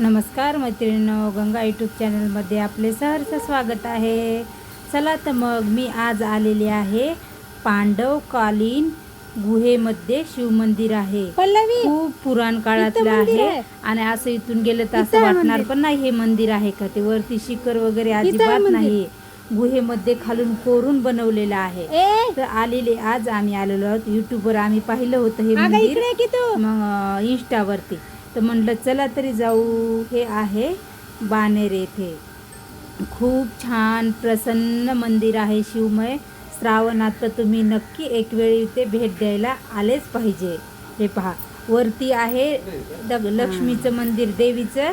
नमस्कार मैत्रिणींनो गंगा यूट्यूब चॅनलमध्ये आपले सहर्ष स्वागत आहे. चला तर मग मी आज आलेले आहे पांडवकालीन गुहेमध्ये शिवमंदिर आहे. पल्लवी खूप पुराण काळातलं आहे. आणि असं इथून गेलं तर असं वाटणार. पण नाही हे मंदिर आहे का? ते वरती शिखर वगैरे अजिबात. नाही गुहेमध्ये खालून कोरून बनवलेलं आहे. तर आलेले आज आम्ही आलेलो आहोत. युट्यूबवर आम्ही पाहिलं होतं हे मंदिर. मग इंस्टावरती तर म्हटलं चला तरी जाऊ. हे आहे बानेर येथे खूप छान प्रसन्न मंदिर आहे शिवमय. श्रावणात तर तुम्ही नक्की एक वेळी इथे भेट द्यायला आलेच पाहिजे. हे पहा. वरती आहे दग लक्ष्मीचं मंदिर देवीचं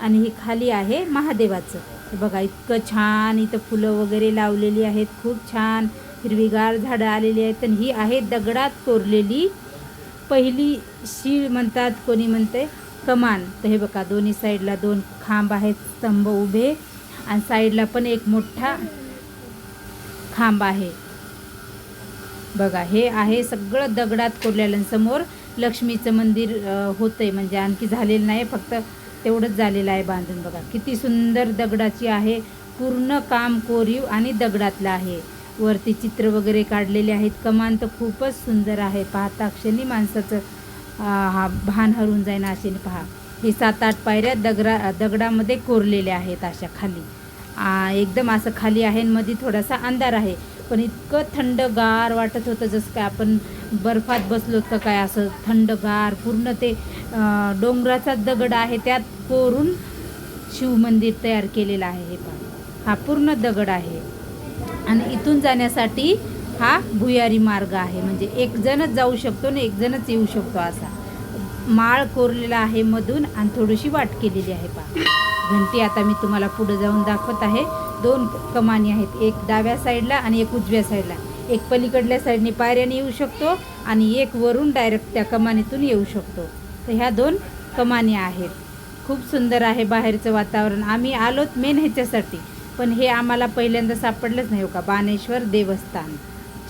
आणि ही खाली आहे महादेवाचं. बघा इतकं छान इथं फुलं वगैरे लावलेली आहेत. खूप छान हिरवीगार झाडं आलेली आहेत आणि ही आहे दगडात कोरलेली पहिली शीळ म्हणतात कोणी म्हणते? कमान. तर हे बघा दोन्ही साईडला दोन खांब आहेत स्तंभ उभे आणि साईडला पण एक मोठा खांब आहे. बघा हे आहे सगळं दगडात कोरलेल्यांसमोर समोर लक्ष्मीचं मंदिर होतंय. म्हणजे आणखी झालेलं नाही फक्त तेवढंच झालेलं आहे बांधून. बघा किती सुंदर दगडाची आहे. पूर्ण काम कोरीव आणि दगडातलं आहे. वरती चित्र वगैरे काढलेले आहेत. कमान तर खूपच सुंदर आहे. पाहता क्षणी माणसाचं हा भान हरून जाईन असे पहा. हे सात आठ पायऱ्या दगडा दगडामध्ये कोरलेल्या आहेत अशा खाली. एकदम असं खाली आहे मध्ये थोडासा अंधार आहे. पण इतकं थंडगार वाटत होतं जसं काय आपण बर्फात बसलो का काय असं थंडगार पूर्ण ते डोंगराचा दगड आहे त्यात कोरून शिवमंदिर तयार केलेलं आहे हे पहा. हा पूर्ण दगड आहे. आणि इथून जाण्यासाठी हा भुयारी मार्ग आहे. म्हणजे एकजणच जाऊ शकतो आणि एकजणच येऊ शकतो असा. माळ कोरलेला आहे मधून आणि थोडीशी वाट केलेली आहे पहा. घंटी आता मी तुम्हाला पुढे जाऊन दाखवत आहे. दोन कमानी आहेत. एक डाव्या साईडला आणि एक उजव्या साईडला. एक पलीकडल्या साईडने पायऱ्याने येऊ शकतो आणि एक वरून डायरेक्ट त्या कमानीतून येऊ शकतो. तर ह्या दोन कमानी आहेत. खूप सुंदर आहे बाहेरचं वातावरण. आम्ही आलोत मेन ह्याच्यासाठी. पण हे आम्हाला पहिल्यांदा सापडलंच नाही हो का? बाणेश्वर देवस्थान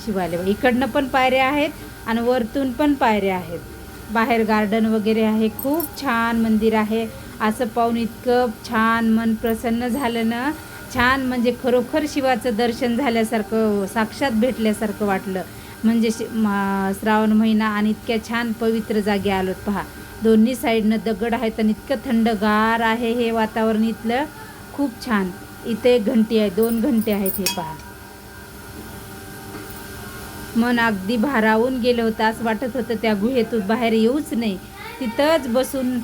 शिवालय. इकडनं पण पायऱ्या आहेत आणि वरतून पण पायऱ्या आहेत. बाहेर गार्डन वगैरे आहे. खूप छान मंदिर आहे. असं पाहून इतकं छान मन प्रसन्न झालं ना? छान म्हणजे खरोखर शिवाचं दर्शन झाल्यासारखं साक्षात भेटल्यासारखं वाटलं. म्हणजे शि- मा- श्रावण महिना आणि इतक्या छान पवित्र जागी आलोत पहा. दोन्ही साईडनं दगड आहेत आणि इतकं थंडगार आहे हे वातावरण इथलं. खूप छान. इथे एक घंटी आहे दोन घंटे आहेत हे पहा. मन अगदी भारावून गेलं होतं असं वाटत होतं त्या गुहेतून बाहेर येऊच नाही. तिथंच बसून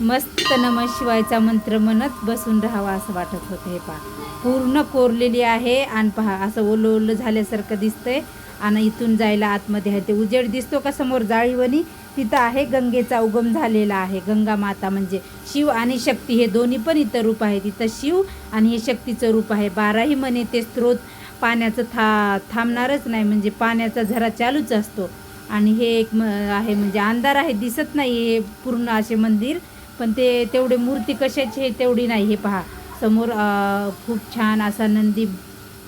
मस्त नम शिवायचा मंत्र म्हणत बसून राहावा असं वाटत होतं हे पहा. पूर्ण कोरलेली आहे आणि पहा असं ओलं ओलं झाल्यासारखं दिसतंय. आणि इथून जायला आतमध्ये आहे. ते उजेड दिसतो का समोर जाळीवणी? तिथं आहे गंगेचा उगम झालेला आहे. गंगा माता म्हणजे शिव आणि शक्ती हे दोन्ही पण इथं रूप आहे तिथं शिव आणि हे शक्तीचं रूप आहे. बाराही मने ते स्रोत पाण्याचं था थांबणारच नाही. म्हणजे पाण्याचा झरा चालूच असतो. आणि हे एक म आहे म्हणजे अंधार आहे दिसत नाही हे पूर्ण असे मंदिर. पण ते तेवढे मूर्ती कशाची हे तेवढी नाही हे पहा. समोर खूप छान असा नंदी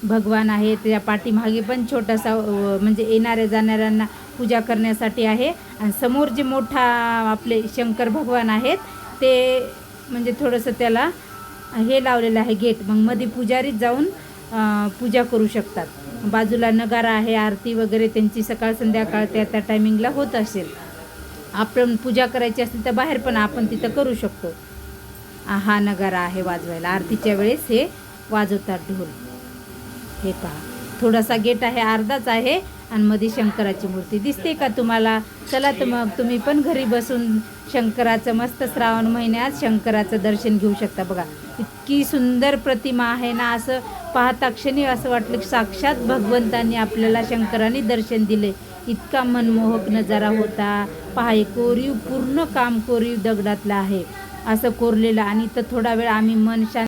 भगवान आहे त्या पाठीमागे पण छोटासा म्हणजे येणाऱ्या जाणाऱ्यांना पूजा करण्यासाठी आहे. आणि समोर जे मोठा आपले शंकर भगवान आहेत ते म्हणजे थोडंसं त्याला हे लावलेलं आहे गेट. मग मध्ये पुजारीच जाऊन पूजा करू शकतात. बाजूला नगारा आहे आरती वगैरे त्यांची सकाळ संध्याकाळ त्या त्या टायमिंगला होत असेल. आपण पूजा करायची असेल तर बाहेर पण आपण तिथं करू शकतो. हा नगारा आहे वाजवायला. आरतीच्या वेळेस हे वाजवतात ढोल. हे पहा. थोडासा गेट आहे अर्धाच आहे आणि मध्ये शंकराची मूर्ती. दिसते का तुम्हाला? चला तर मग तुम्ही पण घरी बसून शंकराचं मस्त श्रावण महिन्यात शंकराचं दर्शन घेऊ शकता बघा. इतकी सुंदर प्रतिमा आहे ना असं पाहता क्षणी असं वाटलं की साक्षात भगवंतांनी आपल्याला शंकराने दर्शन दिले. इतका मनमोहक नजारा होता. पहा हे कोरीव पूर्ण काम कोरीव दगडातलं आहे. असं कोरलेलं आणि तर थोडा वेळ आम्ही मन शांत